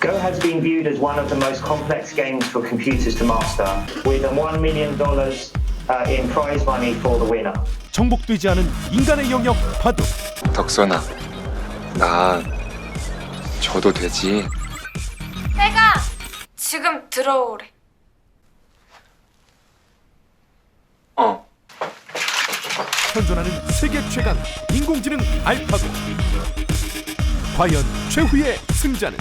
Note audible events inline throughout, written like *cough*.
Go has been viewed as one of the most complex games for computers to master, with a $1 million uh, in prize money for the winner. 정복되지 않은 인간의 영역 바둑 덕선아, 나 줘도 되지? 내가 지금 들어오래. 현존하는 세계 최강 인공지능 알파고 과연 최후의 승자는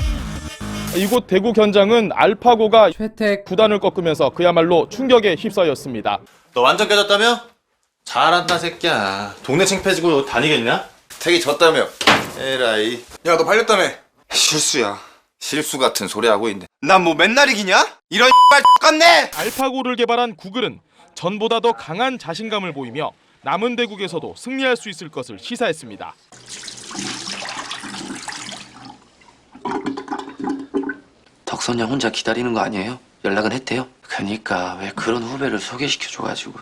이곳 대구 견장은 알파고가 최택 구단을 꺾으면서 그야말로 충격에 휩싸였습니다. 너 완전 깨졌다며? 잘한다 새끼야 동네 창피해지고 다니겠냐? 택이 졌다며 에라이 야너 발렸다며 실수야. 실수 같은 소리 하고 있네 난 뭐 맨날 이기냐? 이런 *laughs* 빨 같네. 알파고를 개발한 구글은 전보다 더 강한 자신감을 보이며 남은 대국에서도 승리할 수 있을 것을 시사했습니다. 덕선 형 혼자 기다리는 거 아니에요? 연락은 했대요? 그니까 왜 그런 후배를 소개시켜줘가지고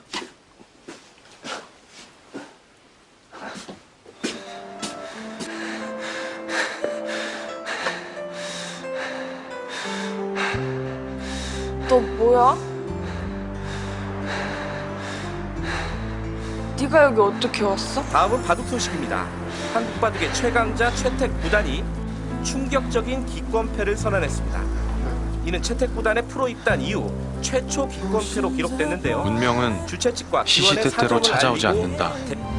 너 뭐야? 네가 여기 어떻게 왔어? 다음은 바둑 소식입니다. 한국 바둑의 최강자 최택 구단이 충격적인 기권패를 선언했습니다. 이는 채택 구단의 프로 입단 이후 최초 기권패로 기록됐는데요. 운명은 주최 측과 시시때때로 찾아오지 않는다. 짠